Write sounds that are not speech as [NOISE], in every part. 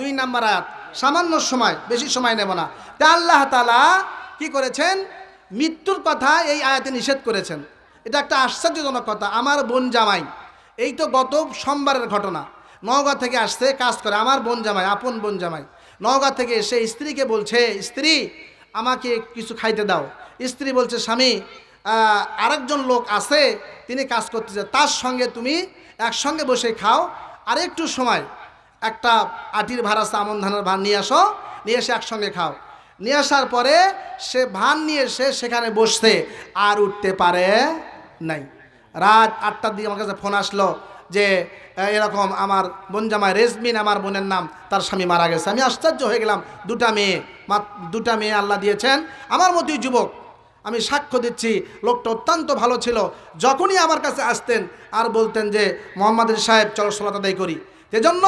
দুই নাম্বার আয়াত, সামান্য সময়, বেশি সময় নেব না। তা আল্লাহ তালা কি করেছেন? মৃত্যুর কথা এই আয়াতে নিষেধ করেছেন। এটা একটা আশ্চর্যজনক কথা, আমার বোন জামাই। এই তো গত সোমবারের ঘটনা। নওগাঁ থেকে আসছে, কাজ করে, আমার বোন জামাই, আপন বোন জামাই। নওগাঁ থেকে এসে স্ত্রীকে বলছে, স্ত্রী, আমাকে কিছু খাইতে দাও। স্ত্রী বলছে, স্বামী আরেকজন লোক আছে, তিনি কাজ করতে করতেছে, তার সঙ্গে তুমি একসঙ্গে বসে খাও আর একটু সময়। একটা আটির ভাড়া আমন ধানের ভান নিয়ে আসো, নিয়ে এসে একসঙ্গে খাও। নিয়ে আসার পরে সে ভান নিয়ে এসে সেখানে বসতে আর উঠতে পারে নাই। রাত আটটার দিকে আমার কাছে ফোন আসলো যে এরকম আমার বোন জামাই রেজমিন, আমার বোনের নাম, তার স্বামী মারা গেছে। আমি আশ্চর্য হয়ে গেলাম, দুটা মেয়ে দুটা মেয়ে আল্লাহ দিয়েছেন, আমার মতোই যুবক। আমি সাক্ষ্য দিচ্ছি, লোকটা অত্যন্ত ভালো ছিল। যখনই আমার কাছে আসতেন আর বলতেন যে, মোহাম্মদের সাহেব, চলো সোলাত আদায় করি। সেজন্য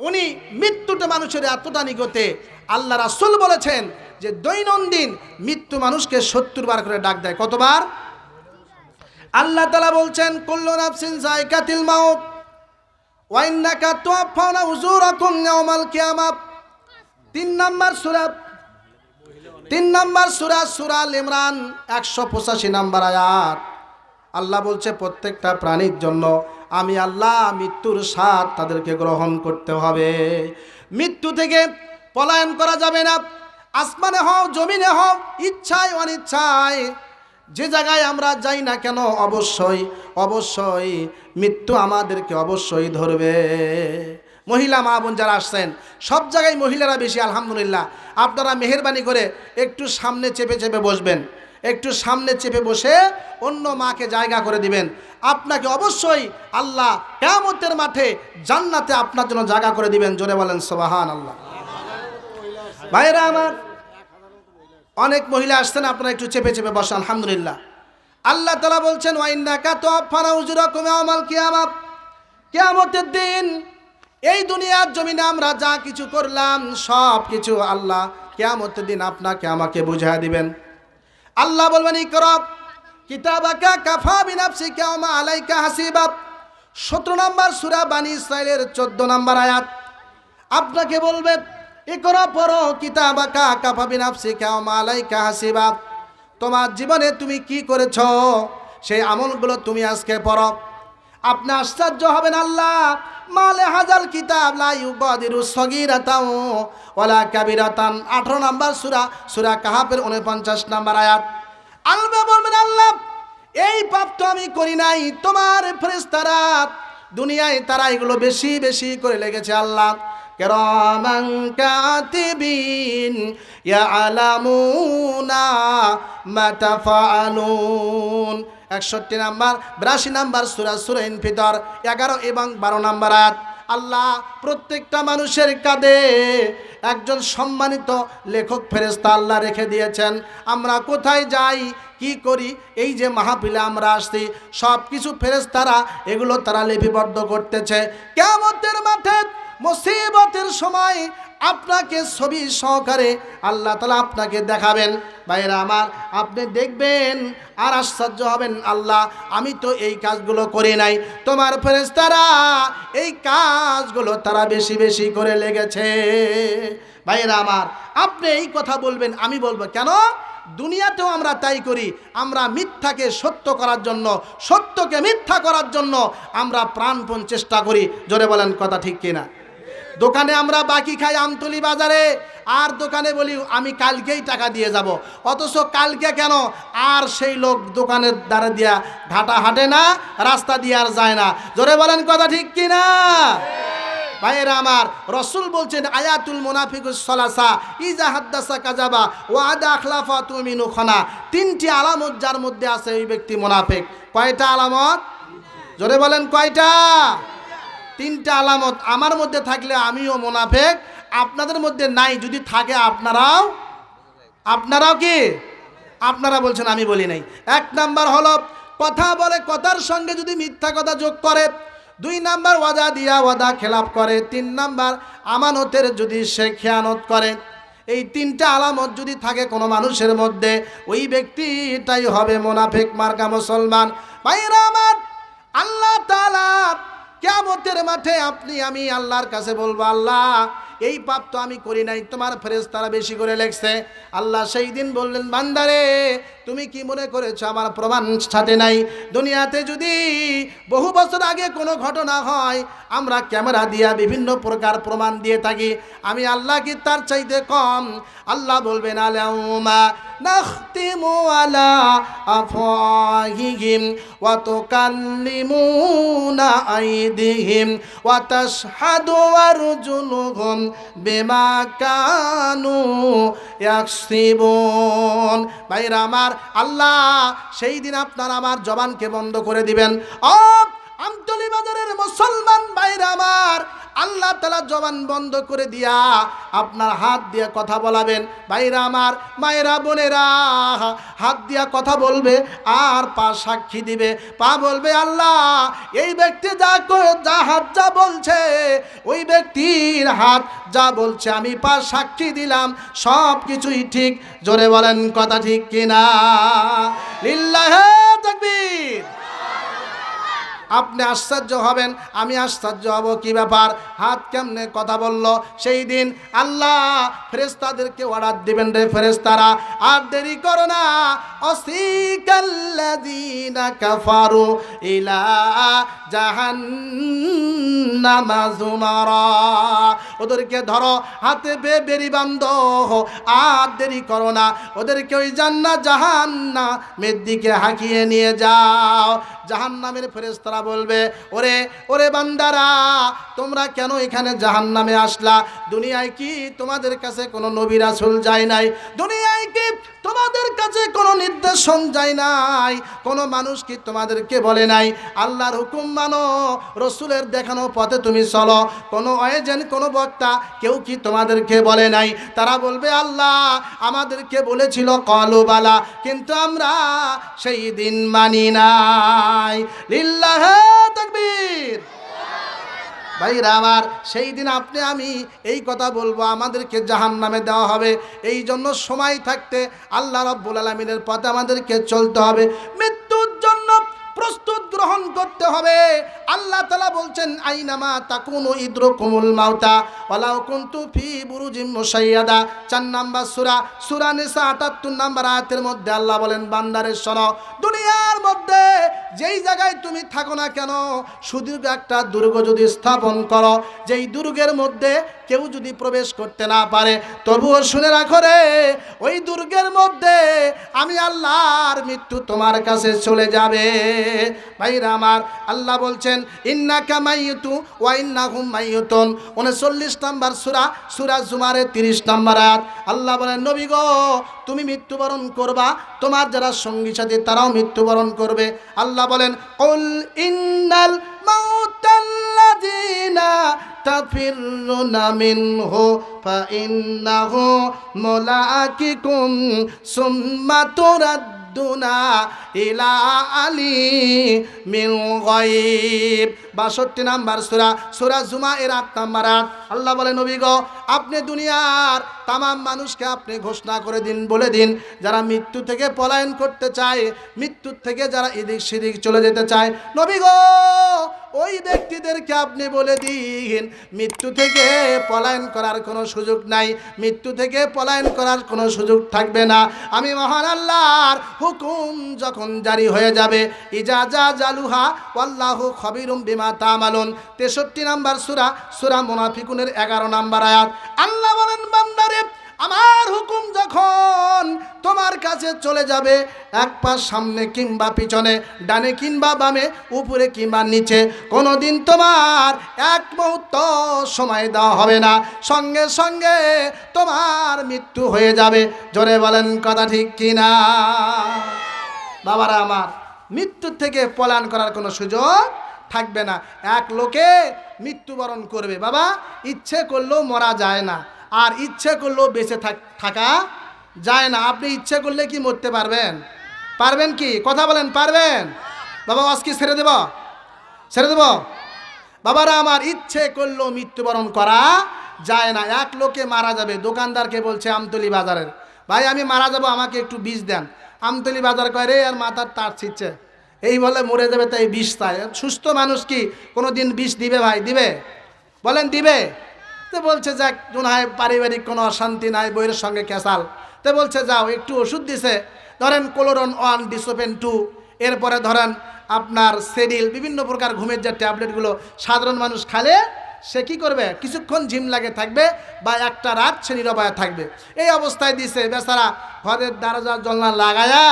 উনি মৃত্যুটা মানুষের এতটা নিগতে আল্লাহ রাসুল বলেছেন যে দৈনন্দিন মৃত্যু মানুষকে সত্তর বার করে ডাক দেয়। কতবার? আল্লাহ তালা বলছেন, কুল্লু নাফসিন জায়কাতিল তিন নাম্বার সূরা, তিন নাম্বার আয়াত। আল্লাহ বলছে, প্রত্যেকটা প্রাণীর জন্য আমি আল্লাহ মৃত্যুর স্বাদ তাদেরকে গ্রহণ করতে হবে। মৃত্যু থেকে পলায়ন করা যাবে না। আসমানে হও, জমিনে হও, ইচ্ছায় অনিচ্ছায়, যে জায়গায় আমরা যাই না কেন অবশ্যই অবশ্যই মৃত্যু আমাদেরকে অবশ্যই ধরবে। মহিলা, মা, বোন যারা আসছেন, সব জায়গায় মহিলারা বেশি, আলহামদুলিল্লাহ। আপনারা মেহরবানি করে একটু সামনে চেপে চেপে বসবেন। একটু সামনে চেপে বসে অন্য মাকে জায়গা করে দিবেন। আপনাকে অবশ্যই আল্লাহ কেমতের মাঠে জান্নাতে আপনার জন্য জায়গা করে দিবেন। জোরে বলেন সোবাহান আল্লাহ ভাইরা আমার, অনেক মহিলা আসছেন, আপনারা একটু চেপে চেপে বসেন আলহামদুলিল্লাহ। আল্লাহ তালা বলছেন ওয়াইন্না কাতো আফানা উজুরা কমে আমাল কিয়ামাত। কেয়ামতের দিন, এই দুনিয়ার জমিনে আমরা যা কিছু করলাম সব কিছু আল্লাহ কেয়ামতের দিন আপনাকে আমাকে বুঝাই দিবেন। আল্লাহ বলবেন ইকরব কিতাবাকা কাফা বিনাফসি মা আলাইকা হাসিবাব সতেরো নম্বর সুরা বানী ইসরায়েলের চোদ্দ নম্বর আয়াত। আপনাকে বলবে ইকরা পড়ো, কিতাবাকা কাফা বিনাফসি মা আলাইকা হাসিবাব তোমার জীবনে তুমি কি করেছ? সেই আমলগুলো তুমি আজকে পড়ো। আপনি আশ্চর্য হবেন আল্লাহ। মালে হাজাল কিতাব লা ইউগাদিরু সগীরাতাও ওয়ালা কাবিরাতান। 18 নাম্বার সূরা সূরা কাহাফের 49 নাম্বার আয়াত। আল্লাহ বলবেন, আল্লাহ, এই পাপ তো আমি করি নাই। তোমার ফেরেশতারা দুনিয়ায় তারা এগুলো বেশি বেশি করে লেগেছে আল্লাহ। কেরামান কাতিবিন ইয়ালামুনা মা তাফআলুন একষট্টি নাম্বার, বিরাশি নাম্বার সুরা সুরা ইনফিতর এগারো এবং বারো নাম্বার আয়াত। আল্লাহ প্রত্যেকটা মানুষের কাঁধে একজন সম্মানিত লেখক ফেরেস্তা আল্লাহ রেখে দিয়েছেন। আমরা কোথায় যাই, কি করি, এই যে মাহফিলে আমরা আসছি সব কিছু ফেরেস্তারা এগুলো তারা লিপিবদ্ধ করতেছে। কেমতের মাঠে মুসিবতের সময় আপনাকে ছবি সহকারে আল্লাহ তালা আপনাকে দেখাবেন। ভাইরা আমার, আপনি দেখবেন আর আশ্চর্য হবেন, আল্লাহ, আমি তো এই কাজগুলো করি নাই। তোমার ফেরেস্তারা এই কাজগুলো তারা বেশি বেশি করে লেগেছে। ভাইরা আমার, আপনি এই কথা বলবেন, আমি বলব, কেন? দুনিয়াতেও আমরা তাই করি, আমরা মিথ্যাকে সত্য করার জন্য, সত্যকে মিথ্যা করার জন্য আমরা প্রাণপণ চেষ্টা করি। জোরে বলেন, কথা ঠিক কিনা? দোকানে আমরা বাকি খাই আমতলি বাজারে। আর দোকানে বলি, আমি কালকেই টাকা দিয়ে যাব। অথচ কালকে কেন? আর সেই লোক দোকানের দ্বারা দিয়া ঘাটা হাঁটে না, রাস্তা দিয়ে আর যায় না। জোরে বলেন কথা ঠিক কি না? ভাইয়েরা আমার, রসুল বলছেন, আয়াতুল মুনাফিকুস সলাসা, ইজা হাদ্দাসা কাজাবা ওয়াদা আখলাফা তুমি নুখনা তিনটি আলামত যার মধ্যে আছে ওই ব্যক্তি মুনাফিক। কয়টা আলামত? জোরে বলেন কয়টা? তিনটা আলামত আমার মধ্যে থাকলে আমিও মোনাফেক, আপনাদের মধ্যে নাই, যদি থাকে আপনারাও আপনারাও কি? আপনারা বলছেন, আমি বলি নাই। এক নাম্বার হলো, কথা বলে কথার সঙ্গে যদি মিথ্যা কথা যোগ করে, দুই নাম্বার ওয়াদা দিয়া ওয়াদা খেলাপ করে, তিন নাম্বার আমানতের যদি সে খেয়ানত করে। এই তিনটা আলামত যদি থাকে কোনো মানুষের মধ্যে, ওই ব্যক্তিটাই হবে মোনাফেক, মার্কা মুসলমান। ভাইরা আমার, আল্লাহ তালা কেমতের মাঠে আপনি, আমি আল্লাহর কাছে বলব, আল্লাহ, এই পাপ তো আমি করি নাই, তোমার ফেরেস তারা বেশি করে লেখছে। আল্লাহ সেই দিন বললেন, বান্দারে তুমি কি মনে করেছ আমার প্রমাণ সাথে নাই? দুনিয়াতে যদি বহু বছর আগে কোনো ঘটনা হয়, আমরা ক্যামেরা দিয়া বিভিন্ন প্রকার প্রমাণ দিয়ে থাকি। আমি আল্লাহ কি তার চাইতে কম। আল্লাহ বলবেন আলাউমা নাখতিমু ওয়া কানু ভাইরা আমার আল্লাহ সেই দিন আপনার আমার জবানকে বন্ধ করে দিবেন। আমতলি বাজারের মুসলমান আল্লাহ তালা জবান বন্ধ করে দিয়া আপনার হাত দিয়ে কথা বলাবেন। ভাইরা আমার, মায়েরা, বোনেরা, হাত দিয়া কথা বলবে, আর পা সাক্ষী দিবে। পা বলবে, আল্লাহ, এই ব্যক্তি যা যা হাত যা বলছে, ওই ব্যক্তির হাত যা বলছে, আমি পা সাক্ষী দিলাম, সব কিছুই ঠিক। জোরে বলেন, কথা ঠিক কিনা? লিল্লাহ তাকবীর। আপনি আশ্চর্য হবেন, আমি আশ্চর্য হব, কি ব্যাপার? হাত কেমনে কথা বলল? সেই দিন আল্লাহ ফেরেস্তাদেরকে অর্ডার দিবেন রে ফেরেস্তারা আর দেরি করো না। অসিকাল্লাযীনা কাফারু ইলা জাহান্নামা ওদেরকে ধরো, হাতে বে বেরি বান্ধ আর দেরি করো না। ওদেরকে ওই জান্না জাহান্নামের দিকে হাঁকিয়ে নিয়ে যাও। জাহান্নামের ফেরেশতারা বলবে, ওরে ওরে বান্দারা, তোমরা কেন এখানে জাহান্নামে আসলা? দুনিয়ায় কি তোমাদের কাছে কোনো নবী রাসূল যায় নাই? দুনিয়ায় কি তোমাদের কাছে কোনো নির্দেশন যায় নাই? কোনো মানুষ কি তোমাদেরকে বলে নাই? আল্লাহর হুকুম মানো, রসুলের দেখানো পথে তুমি চলো। কোনো এজেন্ট, কোনো বক্তা কেউ কি তোমাদেরকে বলে নাই? তারা বলবে, আল্লাহ আমাদেরকে বলেছিল কলুবালা কিন্তু আমরা সেই দিন মানি নাই। লিল্লাহ তাকবীর। ভাইরা আমার সেই দিন আপনি, আমি এই কথা বলব, আমাদেরকে জাহান নামে দেওয়া হবে। এই জন্য সময় থাকতে আল্লাহ রব্বুল আলমিনের পথে আমাদেরকে চলতে হবে। মৃত্যুর জন্য প্রস্তুত গ্রহণ করতে হবে। আল্লাহ তালা বলছেন, আইনামা তাকুনু ইদ্র কুমুল মাউতা ওয়ালাউ কুনতু ফি বুরুজিম মুসাইয়াদা চার নাম্বার সুরা সুরা নিসা 78 নাম্বার আয়াতের মধ্যে আল্লাহ বলেন বান্দারের শোনো, দুনিয়ার মধ্যে যেই জায়গায় তুমি থাকো না কেন, সুদীর্ঘ একটা দুর্গ যদি স্থাপন করো, যেই দুর্গের মধ্যে কেউ যদি প্রবেশ করতে না পারে, তবুও শুনে রাখো রে, ওই দুর্গের মধ্যে আমি আল্লাহর মৃত্যু তোমার কাছে চলে যাবে। ভাইরা আমার, আল্লাহ বলছেন ইন্না কামাইতু ওয়া ইন্নাহুম মাইয়ুতুন। 39 নাম্বার সুরা সুরা জুমারে 30 নাম্বার আয়াত। আল্লাহ বলেন, নবী গো তুমি মৃত্যুবরণ করবা, তোমার যারা সঙ্গী সাথী, তারাও মৃত্যুবরণ করবে। আল্লাহ বলেন, কুল ইন্নাল মাউতাল্লাযীনা মিনহু ফাইন্নাহু মুলাকিকুম সুম্মা তুরাদ্দুনা ইলা আলি মিন গায়ব। বাষট্টি নাম্বার সুরা সুরা জুমা এর আট নাম্বার আট। আল্লাহ বলে নবী গো, আপনি দুনিয়ার তামাম মানুষকে আপনি ঘোষণা করে দিন, বলে দিন। যারা মৃত্যু থেকে পলায়ন করতে চায় মৃত্যুর থেকে যারা এদিক সেদিক চলে যেতে চায়, নবী গো, ওই ব্যক্তিদেরকে আপনি বলে দিন, মৃত্যু থেকে পলায়ন করার কোনো সুযোগ নাই, মৃত্যু থেকে পলায়ন করার কোনো সুযোগ থাকবে না। আমি মহান আল্লাহর হুকুম যখন জারি হয়ে যাবে ইজাজা জালুহা আল্লাহ খবিরুম বিমা তামালুন, তেষট্টি নাম্বার সুরা সুরা মোনাফিকুনের এগারো নাম্বার আয়াত। আল্লাহ বলেন, বান্দারে আমার হুকুম যখন তোমার কাছে চলে যাবে, এক পা সামনে কিংবা পিছনে, ডানে কিংবা বামে, উপরে কিংবা নিচে, কোনোদিন তোমার এক মুহূর্ত সময় দেওয়া হবে না। সঙ্গে সঙ্গে তোমার মৃত্যু হয়ে যাবে। জোরে বলেন, কথা ঠিক কিনা? বাবারা আমার, মৃত্যুর থেকে পলায়ন করার কোনো সুযোগ থাকবে না। এক লোকে মৃত্যুবরণ করবে। বাবা, ইচ্ছে করলেও মরা যায় না। আর ইচ্ছে করলেও বেঁচে থাক- যায় না। আপনি ইচ্ছে করলে কি মরতে পারবেন? পারবেন কি? কথা বলেন, পারবেন? বাবা আজকে ছেড়ে দেব? ছেড়ে দেব? বাবারা, আমার ইচ্ছে করলেও মৃত্যুবরণ করা যায় না। এক লোকে মারা যাবে। দোকানদারকে বলছে, আমতলি বাজারের। ভাই, আমি মারা যাব, আমাকে একটু বিষ দেন। আমতলি বাজার কয়, রে, আর মাথার তার ছিটছে এই বলে মরে যাবে তাই বিষ চায়। সুস্থ মানুষ কি কোনো দিন বিষ দিবে ভাই? দিবে? বলেন, দিবে। তো বলছে, যাক হয় পারিবারিক কোনো অশান্তি নাই, বইয়ের সঙ্গে ক্যাসাল। তো বলছে, যাও, একটু ওষুধ দিছে। ধরেন কোলোরন ওয়ান, ডিসোপেন টু। এরপরে ধরেন আপনার সেডিল, বিভিন্ন প্রকার ঘুমের যে ট্যাবলেটগুলো সাধারণ মানুষ খালে, সে কি করবে? কিছুক্ষণ ঝিম লাগে থাকবে বা একটা রাত সে নিরবায় থাকবে। এই অবস্থায় দিছে, বেচারা, ঘরের দরজা, জলনা লাগায়া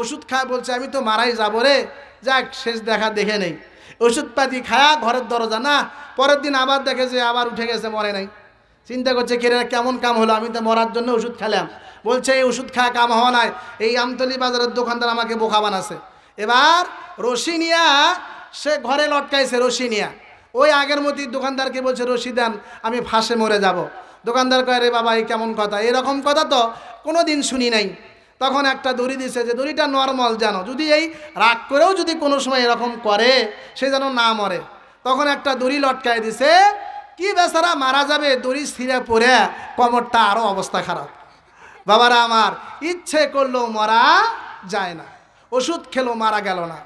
ওষুধ খায় বলছে, আমি তো মারাই যাব রে। যাক, শেষ দেখা দেখে নেই। ওষুধপাতি খায়া ঘরের দরজা, না? পরের দিন আবার দেখে যে আবার উঠে গেছে, মরে নাই। চিন্তা করছে, কে কেমন কাম হলো? আমি তো মরার জন্য ওষুধ খেলাম। বলছে, এই ওষুধ খাওয়া কাম হওয়া নাই। এই আমতলি বাজারের দোকানদার আমাকে বোকা বানাছে। এবার রশি নিয়া সে ঘরে লটকাইছে রশি নিয়া ওই আগের মতোই দোকানদারকে বলছে, রশি দেন, আমি ফাঁসে মরে যাব। দোকানদার কয়, রে বাবা, এই কেমন কথা? এরকম কথা তো কোনো দিন শুনি নাই। তখন একটা দড়ি দিছে যে, দড়িটা নর্মাল যেন যদি এই রাগ করেও যদি কোনো সময় এরকম করে, সে যেন না মরে। তখন একটা দড়ি লটকায় দিছে। কি বেচারা, মারা যাবে? দড়ি ছিঁড়ে পড়ে, কমরটা আরও অবস্থা খারাপ। বাবারা আমার, ইচ্ছে করলেও মরা যায় না। ওষুধ খেলো, মারা গেল না।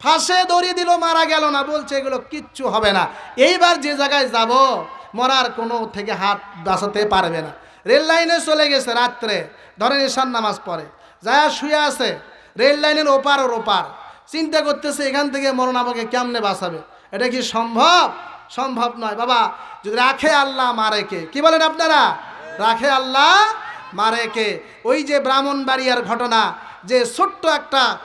ফাঁসে দড়ি দিল, মারা গেল না। বলছে, এগুলো কিচ্ছু হবে না। এইবার যে জায়গায় যাব, মরার কোনো থেকে হাত বাঁচাতে পারবে না। রেল লাইনে চলে গেছে রাত্রে। ধরেন ঈশান নামাজ পড়ে। যায় শুয়ে আছে, রেল লাইনের ওপার ওর ওপার। চিন্তা করতেছে এখান থেকে মরণ আমাকে কেমনে বাঁচাবে? এটা কি সম্ভব? সম্ভব নয়। বাবা, যদি রাখে আল্লাহ, মারে কে? কি বলেন আপনারা? রাখে আল্লাহ, মারে কে? ওই যে ব্রাহ্মণ ব্রাহ্মণবাড়িয়ার ঘটনা, যে ছোট্ট একটা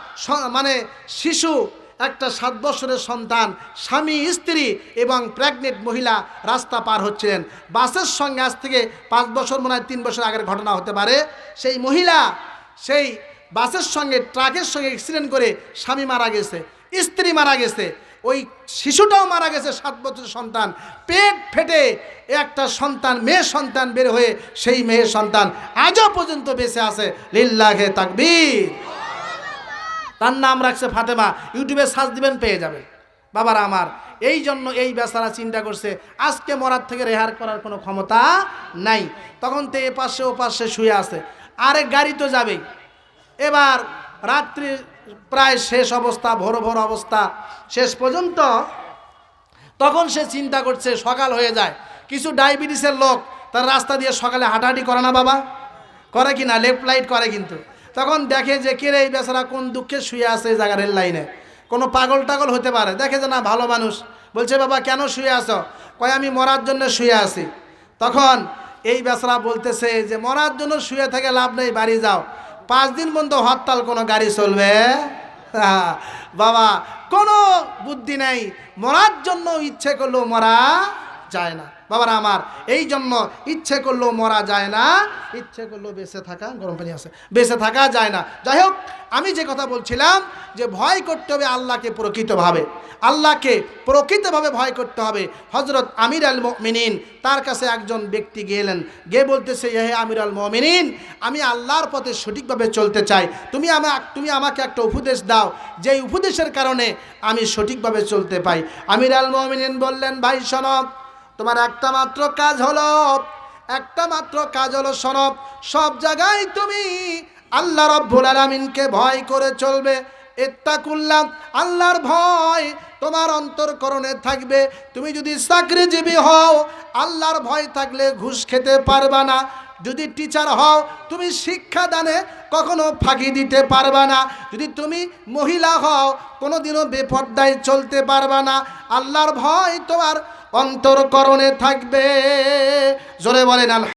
মানে শিশু একটা সাত বছরের সন্তান, স্বামী, স্ত্রী এবং প্রেগনেন্ট মহিলা রাস্তা পার হচ্ছিলেন। বাসের সঙ্গে আজ থেকে পাঁচ বছর, মনে হয় তিন বছর আগের ঘটনা হতে পারে। সেই মহিলা সেই বাসের সঙ্গে, ট্রাকের সঙ্গে অ্যাক্সিডেন্ট করে স্বামী মারা গেছে, স্ত্রী মারা গেছে, ওই শিশুটাও মারা গেছে সাত বছরের সন্তান। পেট ফেটে একটা সন্তান, মেয়ে সন্তান বের হয়ে সেই মেয়ের সন্তান আজও পর্যন্ত বেঁচে আছে। লিল্লাহে তাকবীর। তার নাম রাখছে ফাতেমা। ইউটিউবে সার্চ দিবেন, পেয়ে যাবে বাবার আমার, এই জন্য এই বেচারা চিন্তা করছে, আজকে মরার থেকে রেহার করার কোনো ক্ষমতা নাই। তখন তো এ পাশে ও পাশে শুয়ে আছে। আরে গাড়ি তো যাবেই। এবার রাত্রি প্রায় শেষ অবস্থা, ভোর ভোর অবস্থা, শেষ পর্যন্ত তখন সে চিন্তা করছে, সকাল হয়ে যায়। কিছু ডায়াবেটিসের লোক তার রাস্তা দিয়ে সকালে হাঁটাহাঁটি করে না বাবা? করে কি না? লেফট লাইট করে কিন্তু। তখন দেখে যে, কে রে এই বেচারা? কোন দুঃখে শুয়ে আছে এই জায়গা রেল লাইনে? কোনো পাগল টাগল হতে পারে। দেখে যে, না, ভালো মানুষ। বলছে, বাবা, কেন শুয়ে আছো? কয়, আমি মরার জন্য শুয়ে আছি। তখন এই বেচারা বলতেছে যে, মরার জন্য শুয়ে থেকে লাভ নেই, বাড়ি যাও। পাঁচ দিন পর্যন্ত হরতাল, কোনো গাড়ি চলবে? [LAUGHS] বাবা, কোনো বুদ্ধি নাই। মরার জন্য ইচ্ছে করল মরা যায় না। বাবারা আমার এই জন্য ইচ্ছে করলেও মরা যায় না, ইচ্ছে করলেও বেঁচে থাকা, গরম পানি আছে, বেঁচে থাকা যায় না। যাই হোক, আমি যে কথা বলছিলাম যে ভয় করতে হবে আল্লাহকে প্রকৃতভাবে। আল্লাহকে প্রকৃতভাবে ভয় করতে হবে। হজরত আমির আল মিনিন তার কাছে একজন ব্যক্তি গেলেন গে বলতেছে হে আমির আল মমিনিন, আমি আল্লাহর পথে সঠিকভাবে চলতে চাই। তুমি আমা, তুমি আমাকে একটা উপদেশ দাও। যেই উপদেশের কারণে আমি সঠিকভাবে চলতে পাই। আমির আল মমিনিন বললেন, ভাই সনব তোমার একটা মাত্র কাজ হলো, একটা মাত্র কাজ হলো সনব সব জায়গায় তুমি আল্লাহ রব্বুল আলামিনকে ভয় করে চলবে এত্তাকুল্লাম আল্লাহর ভয় তোমার অন্তরকরণে থাকবে, তুমি যদি চাকরিজীবী হও, আল্লাহর ভয় থাকলে ঘুষ খেতে পারবা না, যদি টিচার হও, তুমি শিক্ষাদানে কখনো ফাঁকি দিতে পারবা না, যদি তুমি মহিলা হও, কোনোদিনও বেপর্দায় চলতে পারবা না, আল্লাহর ভয় তোমার অন্তরকরণে থাকবে। জোরে বলেন আল্লাহ